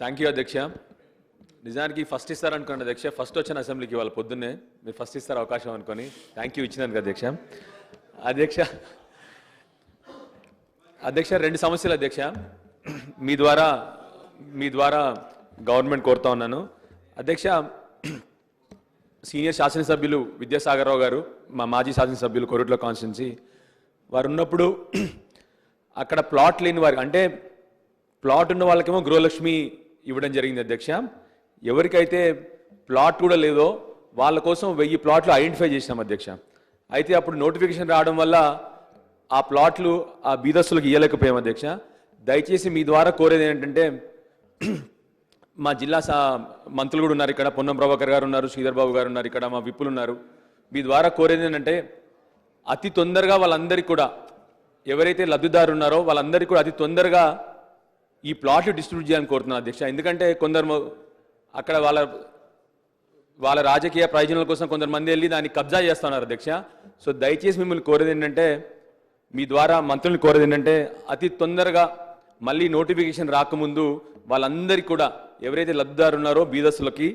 Thank you అధ్యక్ష. నిజానికి first ఇస్తారనుకోండి అధ్యక్ష. ఫస్ట్ వచ్చిన అసెంబ్లీకి వాళ్ళ పొద్దున్నే మీరు ఫస్ట్ ఇస్తారు అవకాశం అనుకొని. థ్యాంక్ యూ ఇచ్చినందుకు అధ్యక్ష. అధ్యక్ష అధ్యక్ష రెండు సమస్యలు అధ్యక్ష. మీ ద్వారా మీ ద్వారా గవర్నమెంట్ కోరుతా ఉన్నాను. అధ్యక్ష సీనియర్ శాసనసభ్యులు విద్యాసాగర్రావు గారు మా మాజీ శాసనసభ్యులు కొరుట్ల కాన్స్టిట్యున్సీ వారు ఉన్నప్పుడు అక్కడ ప్లాట్ లేని వారికి అంటే ప్లాట్ ఉన్న వాళ్ళకేమో గృహలక్ష్మి ఇవ్వడం జరిగింది అధ్యక్ష. ఎవరికైతే ప్లాట్ కూడా లేదో వాళ్ళ కోసం వెయ్యి ప్లాట్లు ఐడెంటిఫై చేసినాం అధ్యక్ష. అయితే అప్పుడు నోటిఫికేషన్ రావడం వల్ల ఆ ప్లాట్లు ఆ బీదస్సులకు ఇవ్వలేకపోయాం అధ్యక్ష. దయచేసి మీ ద్వారా కోరేది ఏంటంటే మా జిల్లా సా మంత్రులు కూడా ఉన్నారు ఇక్కడ. పొన్నం ప్రభాకర్ గారు ఉన్నారు శ్రీధర్ బాబు గారు ఉన్నారు ఇక్కడ మా విప్పులు ఉన్నారు. మీ ద్వారా కోరేది ఏంటంటే అతి తొందరగా వాళ్ళందరికీ కూడా ఎవరైతే లబ్ధిదారు ఉన్నారో వాళ్ళందరికీ కూడా అతి తొందరగా ఈ ప్లాట్లు డిస్ట్రిబ్యూట్ చేయాలని కోరుతున్నాను అధ్యక్ష. ఎందుకంటే కొందరు అక్కడ వాళ్ళ వాళ్ళ రాజకీయ ప్రయోజనాల కోసం కొందరు మంది వెళ్ళి దాన్ని కబ్జా చేస్తున్నారు అధ్యక్ష. సో దయచేసి మిమ్మల్ని కోరేది ఏంటంటే మీ ద్వారా మంత్రుల్ని కోరేది ఏంటంటే అతి తొందరగా మళ్ళీ నోటిఫికేషన్ రాకముందు వాళ్ళందరికీ కూడా ఎవరైతే లబ్ధిదారు ఉన్నారో బీదస్సులకి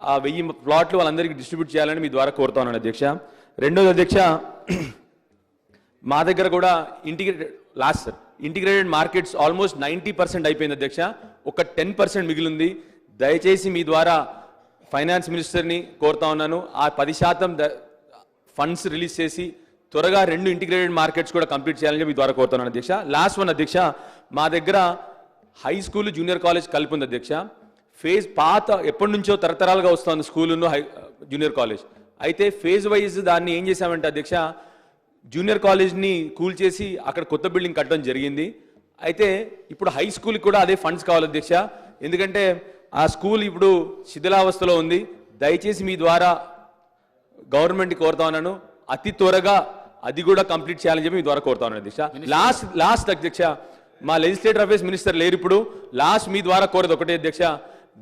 ఆ వెయ్యి ప్లాట్లు వాళ్ళందరికీ డిస్ట్రిబ్యూట్ చేయాలని మీ ద్వారా కోరుతా ఉన్నాను అధ్యక్ష. రెండోది అధ్యక్ష మా దగ్గర కూడా integrated last sir integrated markets almost ninety percent అయిపోయింది అధ్యక్ష. ఒక టెన్ పర్సెంట్ మిగిలింది. దయచేసి మీ ద్వారా ఫైనాన్స్ మినిస్టర్ని కోరుతా ఉన్నాను. ఆ పది శాతం ఫండ్స్ రిలీజ్ చేసి త్వరగా రెండు ఇంటిగ్రేటెడ్ మార్కెట్స్ కూడా కంప్లీట్ చేయాలని మీ ద్వారా కోరుతున్నాను అధ్యక్ష. లాస్ట్ వన్ అధ్యక్ష మా దగ్గర హై స్కూల్ జూనియర్ కాలేజ్ కలిపి ఉంది అధ్యక్ష. ఫేజ్ పాత ఎప్పటి నుంచో తరతరాలుగా వస్తుంది స్కూలును హై జూనియర్ కాలేజ్. అయితే ఫేజ్ వైజ్ దాన్ని ఏం చేశామంటే అధ్యక్ష జూనియర్ కాలేజ్ని కూల్ చేసి అక్కడ కొత్త బిల్డింగ్ కట్టడం జరిగింది. అయితే ఇప్పుడు హై స్కూల్కి కూడా అదే ఫండ్స్ కావాలి అధ్యక్ష. ఎందుకంటే ఆ స్కూల్ ఇప్పుడు శిథిలావస్థలో ఉంది. దయచేసి మీ ద్వారా గవర్నమెంట్ కోరుతా ఉన్నాను. అతి త్వరగా అది కూడా కంప్లీట్ చేయాలని చెప్పి మీ ద్వారా కోరుతా ఉన్నాను అధ్యక్ష. లాస్ట్ లాస్ట్ అధ్యక్ష మా లెజిస్లేటర్ అఫేర్స్ మినిస్టర్ లేరు ఇప్పుడు. లాస్ట్ మీ ద్వారా కోరేది ఒకటే అధ్యక్ష.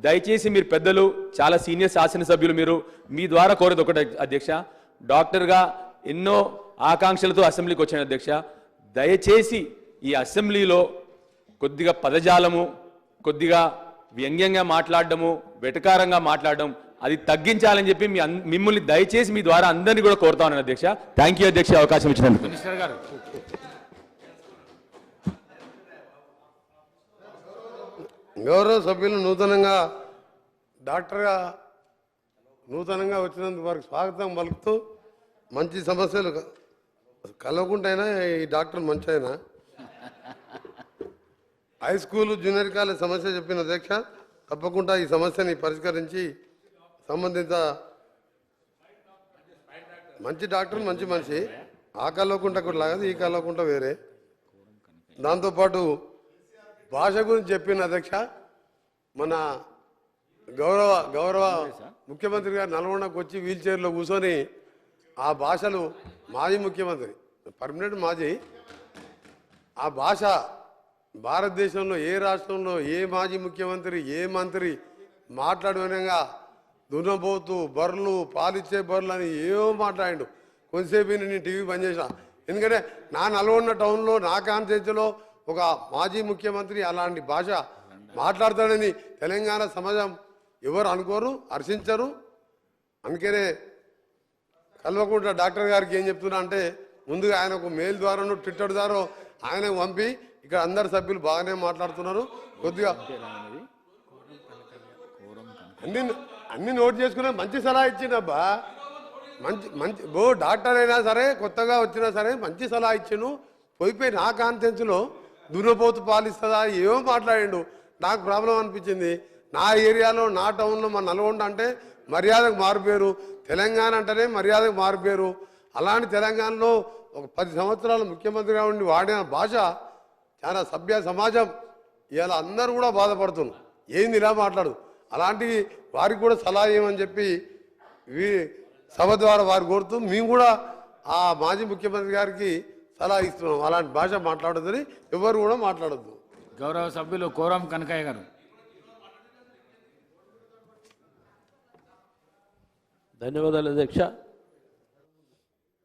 దయచేసి మీరు పెద్దలు చాలా సీనియర్ శాసనసభ్యులు మీరు మీ ద్వారా కోరేది ఒకటే అధ్యక్ష. డాక్టర్గా ఎన్నో ఆకాంక్షలతో అసెంబ్లీకి వచ్చాను అధ్యక్ష. దయచేసి ఈ అసెంబ్లీలో కొద్దిగా పదజాలము కొద్దిగా వ్యంగ్యంగా మాట్లాడడము వెటకారంగా మాట్లాడడం అది తగ్గించాలని చెప్పి మీ మిమ్మల్ని దయచేసి మీ ద్వారా అందరినీ కూడా కోరుతా ఉన్నాను అధ్యక్ష. థ్యాంక్ యూ అధ్యక్ష అవకాశం ఇచ్చినందుకు. గారు. గౌరవ సభ్యులు నూతనంగా డాక్టర్గా నూతనంగా వచ్చినందుకు వారికి స్వాగతం పలుకుతూ మంచి సమస్యలు కలవకుంటైనా ఈ డాక్టర్ మంచి అయినా హై స్కూల్ జూనియర్ కాలేజ్ సమస్య చెప్పిన అధ్యక్ష తప్పకుండా ఈ సమస్యని పరిష్కరించి సంబంధిత మంచి డాక్టర్ మంచి మనిషి. ఆ కలవకుండా కూడా లాగదు ఈ కలవకుండా వేరే. దాంతోపాటు భాష గురించి చెప్పిన అధ్యక్ష మన గౌరవ గౌరవ ముఖ్యమంత్రి గారు నల్గొండకు వచ్చి వీల్ చైర్లో కూర్చొని ఆ భాషలు మాజీ ముఖ్యమంత్రి పర్మనెంట్ మాజీ. ఆ భాష భారతదేశంలో ఏ రాష్ట్రంలో ఏ మాజీ ముఖ్యమంత్రి ఏ మంత్రి మాట్లాడు వినంగా దున్నపోతు బర్రెలు పాలిచ్చే బర్రెలు అని ఏవో మాట్లాడిండు. కొంతసేపు నేను టీవీ బంద్ చేసిన. ఎందుకంటే నా నల్గొండ టౌన్లో నా కాన్స్టిట్యూన్సీలో ఒక మాజీ ముఖ్యమంత్రి అలాంటి భాష మాట్లాడతాడని తెలంగాణ సమాజం ఎవరు అనుకోరు హర్షించరు. అందుకనే కల్వకుంట్ల డాక్టర్ గారికి ఏం చెప్తున్నా అంటే ముందుగా ఆయన ఒక మెయిల్ ద్వారాను ట్విట్టర్ ద్వారా ఆయనకు పంపి ఇక్కడ అందరు సభ్యులు బాగానే మాట్లాడుతున్నారు. కొద్దిగా అన్ని అన్ని నోట్ చేసుకున్నా మంచి సలహా ఇచ్చిండబ్బా. మంచి మంచి ఓ డాక్టర్ అయినా సరే కొత్తగా వచ్చినా సరే మంచి సలహా ఇచ్చిండు. పోయిపోయి నా కాన్ఫిడెన్స్లో దున్నపోతు పాలిస్తుందా ఏమో మాట్లాడిండు. నాకు ప్రాబ్లం అనిపించింది. నా ఏరియాలో నా టౌన్లో మా నల్గొండ అంటే మర్యాదకు మారిపోయారు. తెలంగాణ అంటేనే మర్యాదకు మారిపోయారు. అలాంటి తెలంగాణలో ఒక పది సంవత్సరాలు ముఖ్యమంత్రిగా ఉండి వాడిన భాష చాలా సభ్య సమాజం. ఇవాళ అందరూ కూడా బాధపడుతున్నారు. ఏంది ఇలా మాట్లాడు? అలాంటి వారికి కూడా సలహా ఇవ్వమని చెప్పి సభ ద్వారా వారు కోరుతూ మేము కూడా ఆ మాజీ ముఖ్యమంత్రి గారికి సలహా ఇస్తున్నాం. అలాంటి భాష మాట్లాడొద్దని ఎవరు కూడా మాట్లాడద్దు. గౌరవ సభ్యులు కోరం కనకయ్య గారు. ధన్యవాదాలు అధ్యక్ష.